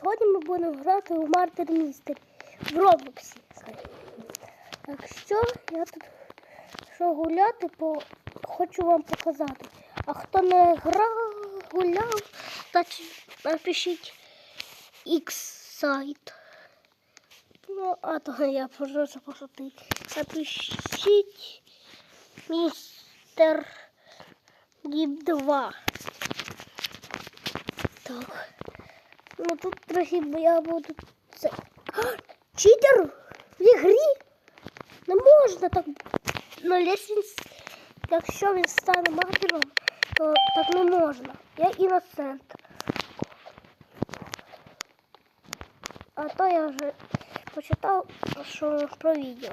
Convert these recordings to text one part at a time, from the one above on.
Сьогодні ми будемо грати у Мартер Містері в Роблоксі. Так що я тут що гуляти, по... хочу вам показати. А хто не грав, гуляв, то напишіть X сайт. Ну, а то я просто пошутив. Напишіть містер Діб 2. Так. Ну тут трохи я буду це. Читер в ігрі? Не можна так на лестниці. Якщо він стане матером, то так не можна. Я іносент. А то я вже почитав що про відео.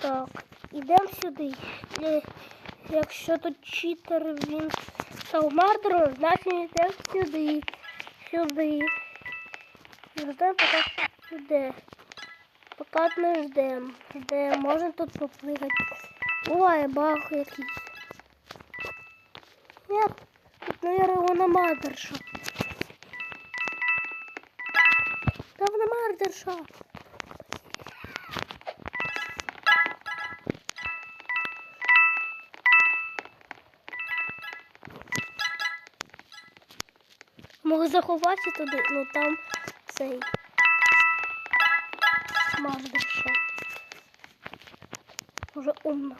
Так, ідемо сюди. Е, Якщо тут читер він став мартером, значить йдемо сюди. Сюди. Ждемо поки сюди. Поки ми ждемо. Ждемо. Можна тут поплигати. Буває бах якийсь. Ні, тут, мабуть, вона мардерша. Там вона мардерша. Можу заховатися туди, ну там цей мардерша. Уже умна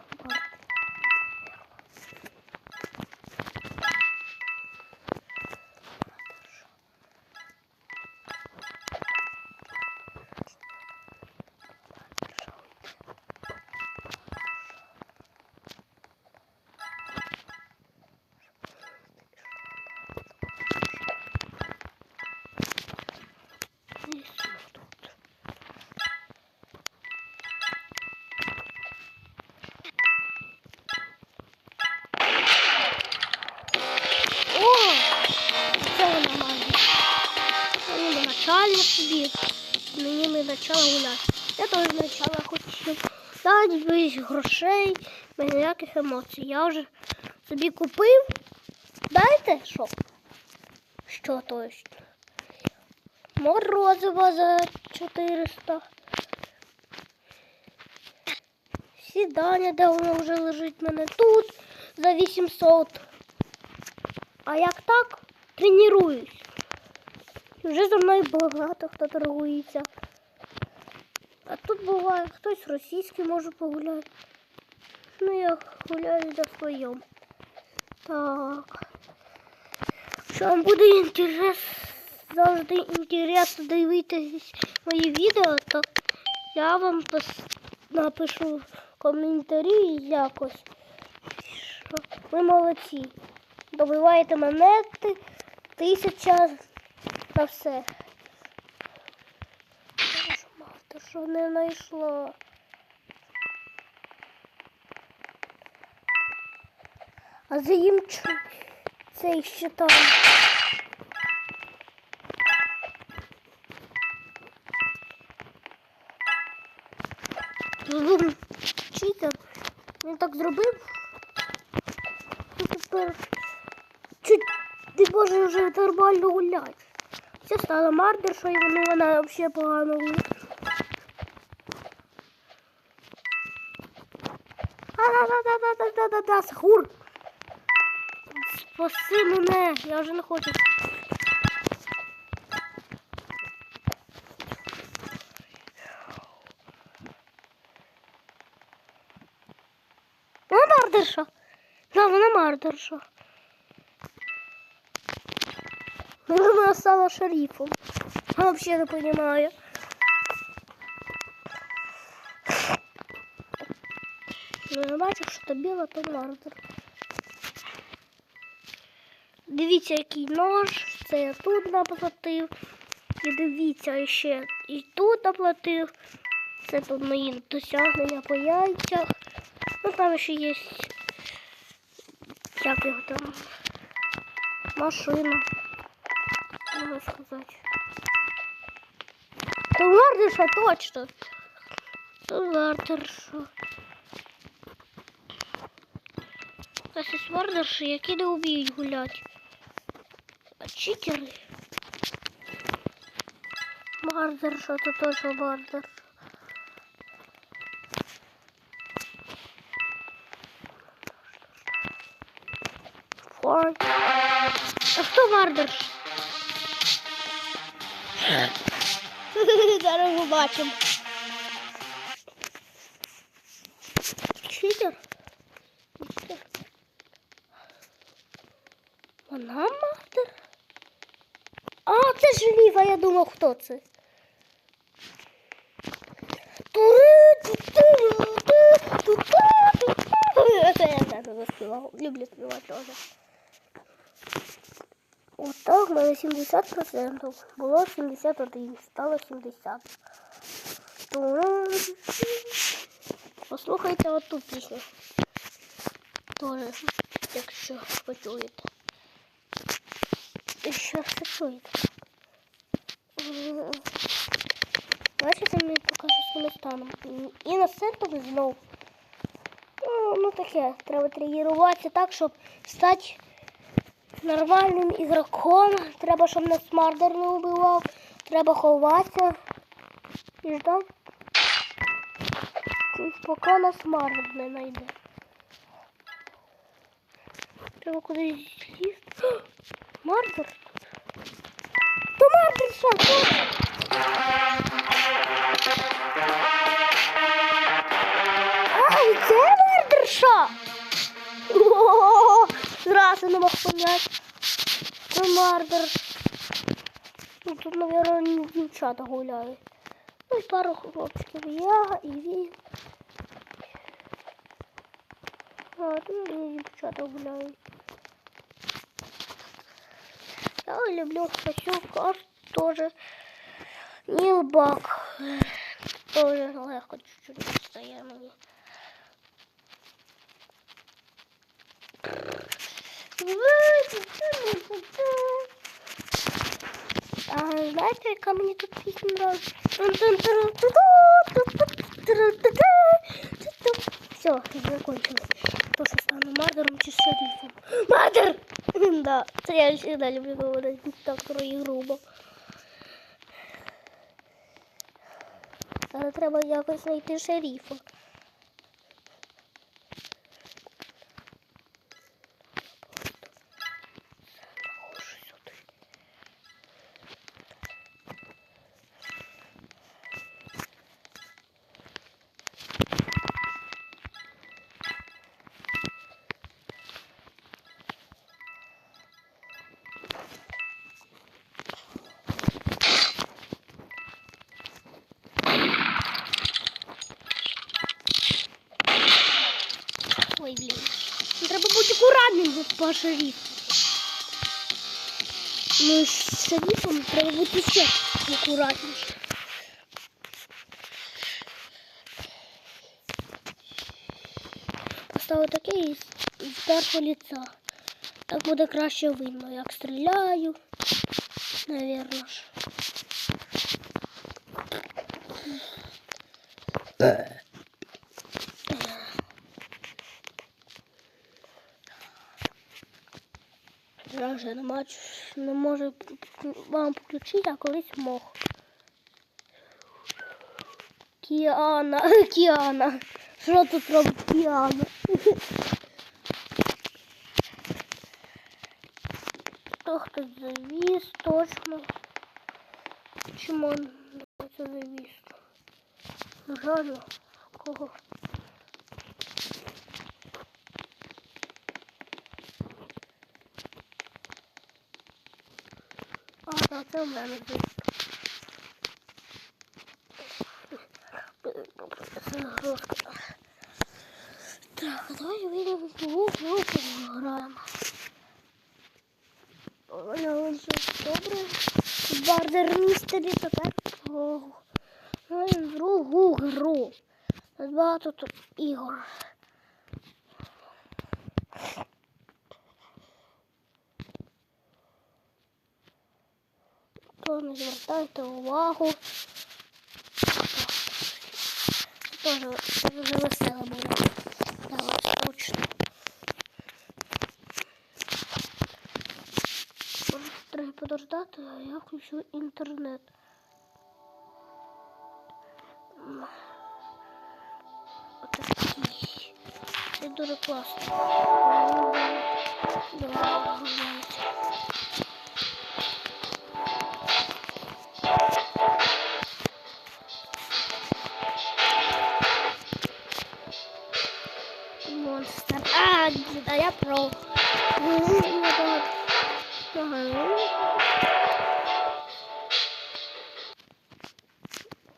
Мені не почала гуляти. Я теж почала хочу дати без грошей, без ніяких емоцій. Я вже собі купив. Дайте що? Що то есть? Морозиво за 400. Сідання, де воно вже лежить мене тут за 800. А як так, тренуюсь. Вже за мною багато хто торгується. А тут буває, хтось російський може погуляти. Ну, я гуляю за своєм. Так. Якщо вам буде інтерес, завжди інтересно дивитись мої відео, то я вам напишу коментарі якось. Що ви молодці. Добиваєте монети, тисяча на все. Мати, що не знайшла. А за їм цей ще там. Він так зробив. Тепер чуть ти боже вже нормально гулять. Все стало мардершою, і вони вона взагалі погано гуляє. А-да-да-да-да-да-да-да, Сахур. Спаси мене, я вже не хочу. Вона мардерша. Да, вона мардерша. Вона стала шерифом. Я вообще не понимаю. Ну, я бачу, що то біла, то мардер. Дивіться, який нож. Це я тут наплатив. І дивіться, ще і тут наплатив. Це тут мої досягнення по яйцях. Ну там ще є. Як його там? Машина. Можна сказати. То вардерша точно. То вардерша. Ось є вардерші, які не гуляти. А читери. Мардер, що тут теж А хто мардер? Зараз побачимо. Читер? Вона мардер? А, це ж Ліва, я думав, хто це. Це я так заспівав. Люблю співати теж. Отак, в мене 70%. Було 71, стало 70. Послухайте оту пісню. Тоже, якщо почуєте. Що все чуєте. Бачите, мені покажу своїм станом. І на центром знов. Ну, ну таке, треба тренуватися так, щоб стати нормальним ігроком. Треба, щоб нас мардер не убивав. Треба ховатися. І ждати. Поки нас мардер не знайде. Треба кудись злізти. Мардер? То мардер? Хто? А, і це мардерша? О, зразу не мог понять. Це мардер. Ну, тут, мабуть, дівчата гуляють. Ну, і пару хлопчиків. Я і він. А, тут і дівчата гуляють. Я люблю хочу каш тоже. Нилбак. Тоже легко чуть-чуть достає мені. А знаєте, яка тут пісня нравится? Все, закончилось. То, що стану мардером чи шерифом. Мардер! Да, я всегда люблю говорити так трохи грубо. Але треба якось шерифа. Ой, блін. Ну, Треба бути акуратним по шерифу. Ну, з шерифом треба бути ще акуратніше. Поставив таке із, першого ліца. Так буде краще видно, як стріляю. Навірно ж. Я вже не бачу, не можу вам включити, а колись мог. Кіана, Кіана. Що тут робить Кіана? Хто хтось завіс, точно. Чому це завіс? Реально, кого? А, це. Так, давай вийдемо в групу граємо. Я вже добре. Бардер містері. Граємо в другу гру. Багато тут ігор. То не звертайте увагу. Це дуже весело буде. Да, от скучно. Треба подождати, а я включу інтернет. Отакий. Це дуже класно. Давай, гуляйте. Да я.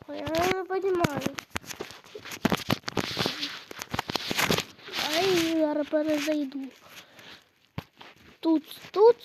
Я не понимаю. Ай, зараз перезайду. Тут, тут